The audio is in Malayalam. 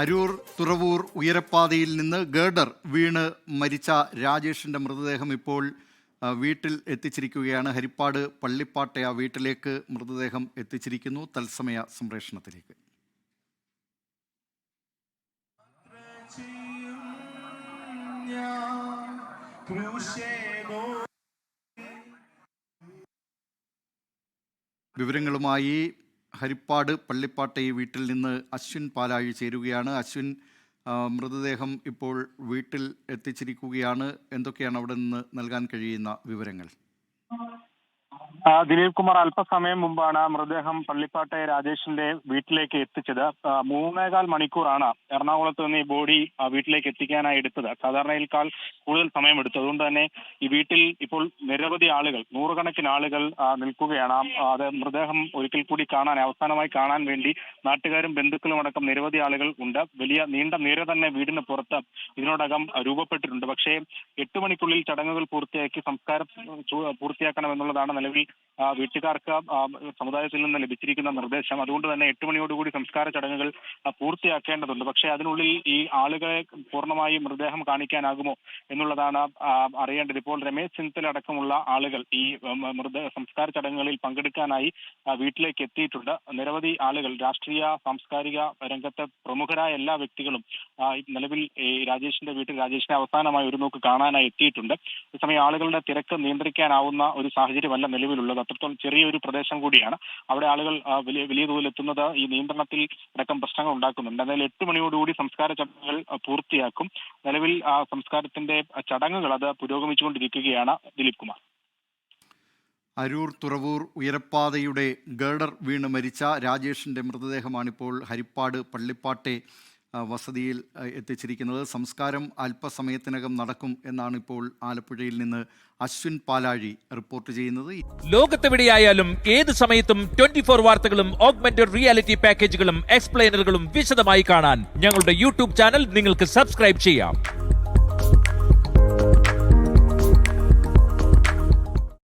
അരൂർ തുറവൂർ ഉയരപ്പാതയിൽ നിന്ന് ഗേഡർ വീണ് മരിച്ച രാജേഷിന്റെ മൃതദേഹം ഇപ്പോൾ വീട്ടിൽ എത്തിച്ചിരിക്കുകയാണ്. ഹരിപ്പാട് പള്ളിപ്പാട്ടയ വീട്ടിലേക്ക് മൃതദേഹം എത്തിച്ചിരിക്കുന്നു. തത്സമയ സംപ്രേഷണത്തിലേക്ക്. വിവരങ്ങളുമായി ഹരിപ്പാട് പള്ളിപ്പാട്ടെ വീട്ടിൽ നിന്ന് അശ്വിൻ പാലാഴി ചേരുകയാണ്. അശ്വിൻ മൃതദേഹം ഇപ്പോൾ വീട്ടിൽ എത്തിച്ചിരിക്കുകയാണ്. എന്തൊക്കെയാണ് അവിടെ നിന്ന് നൽകാൻ കഴിയുന്ന വിവരങ്ങൾ? ദിലീപ് കുമാർ അല്പസമയം മുമ്പാണ് മൃതദേഹം പള്ളിപ്പാട്ടെ രാജേഷിന്റെ വീട്ടിലേക്ക് എത്തിച്ചത്. മൂന്നേകാൽ മണിക്കൂറാണ് എറണാകുളത്ത് നിന്ന് ഈ ബോഡി വീട്ടിലേക്ക് എത്തിക്കാനായി എടുത്തത്. സാധാരണയിൽക്കാൾ കൂടുതൽ സമയം എടുത്തു. അതുകൊണ്ട് തന്നെ ഈ വീട്ടിൽ ഇപ്പോൾ നിരവധി ആളുകൾ നൂറുകണക്കിന് ആളുകൾ നിൽക്കുകയാണ്. അത് മൃതദേഹം ഒരിക്കൽ കൂടി കാണാൻ അവസാനമായി കാണാൻ വേണ്ടി നാട്ടുകാരും ബന്ധുക്കളും അടക്കം നിരവധി ആളുകൾ ഉണ്ട്. വലിയ നീണ്ട നിര തന്നെ വീടിന് പുറത്ത് ഇതിനോടകം രൂപപ്പെട്ടിട്ടുണ്ട്. പക്ഷേ എട്ട് മണിക്കുള്ളിൽ ചടങ്ങുകൾ പൂർത്തിയാക്കി സംസ്കാരം പൂർത്തിയാക്കണം എന്നുള്ളതാണ് നിലവിൽ ആ, വീട്ടുകാർക്ക് സമുദായത്തിൽ നിന്ന് ലഭിച്ചിരിക്കുന്ന നിർദ്ദേശം. അതുകൊണ്ട് തന്നെ എട്ട് മണിയോടുകൂടി സംസ്കാര ചടങ്ങുകൾ പൂർത്തിയാക്കേണ്ടതുണ്ട്. പക്ഷേ അതിനുള്ളിൽ ഈ ആളുകളെ പൂർണമായി മൃതദേഹം കാണിക്കാനാകുമോ എന്നുള്ളതാണ് അറിയേണ്ടത്. ഇപ്പോൾ രമേശ് ചെന്നിത്തല അടക്കമുള്ള ആളുകൾ ഈ മൃത സംസ്കാര ചടങ്ങുകളിൽ പങ്കെടുക്കാനായി വീട്ടിലേക്ക് എത്തിയിട്ടുണ്ട്. നിരവധി ആളുകൾ രാഷ്ട്രീയ സാംസ്കാരിക രംഗത്തെ പ്രമുഖരായ എല്ലാ വ്യക്തികളും നിലവിൽ രാജേഷിന്റെ വീട്ടിൽ രാജേഷിനെ അവസാനമായി ഒരു നോക്ക് കാണാനായി എത്തിയിട്ടുണ്ട്. അതേസമയം ആളുകളുടെ തിരക്ക് നിയന്ത്രിക്കാനാവുന്ന ഒരു സാഹചര്യമല്ല നിലവിലുള്ളത് അത്രത്തോളം ചെറിയൊരു പ്രദേശം കൂടിയാണ്. അവിടെ ആളുകൾ വലിയ വലിയ തോതിൽ എത്തുന്നത് ഈ നിയന്ത്രണത്തിൽ അടക്കം പ്രശ്നങ്ങൾ ഉണ്ടാക്കുന്നുണ്ട്. എന്നാൽ എട്ട് മണിയോടുകൂടി സംസ്കാര ചടങ്ങുകൾ പൂർത്തിയാക്കും. നിലവിൽ ആ സംസ്കാരത്തിന്റെ ചടങ്ങുകൾ അത് പുരോഗമിച്ചുകൊണ്ടിരിക്കുകയാണ് ദിലീപ് കുമാർ. അരൂർ തുറവൂർ ഉയരപ്പാതയുടെ ഗേഡർ വീണ് മരിച്ച രാജേഷിന്റെ മൃതദേഹമാണിപ്പോൾ ഹരിപ്പാട് പള്ളിപ്പാട്ടെ വസതിയിൽ എത്തിച്ചിരിക്കുന്നത്. സംസ്കാരം അല്പസമയത്തിനകം നടക്കും എന്നാണ് ഇപ്പോൾ ആലപ്പുഴയിൽ നിന്ന് അശ്വിൻ പാലാഴി റിപ്പോർട്ട് ചെയ്യുന്നത്. ലോകത്തെവിടെയായാലും ഏത് സമയത്തും ട്വന്റി ഫോർ വാർത്തകളും ഓഗ്മെന്റഡ് റിയാലിറ്റി പാക്കേജുകളും എക്സ്പ്ലെയിനറുകളും വിശദമായി കാണാൻ ഞങ്ങളുടെ യൂട്യൂബ് ചാനൽ നിങ്ങൾക്ക് സബ്സ്ക്രൈബ് ചെയ്യാം.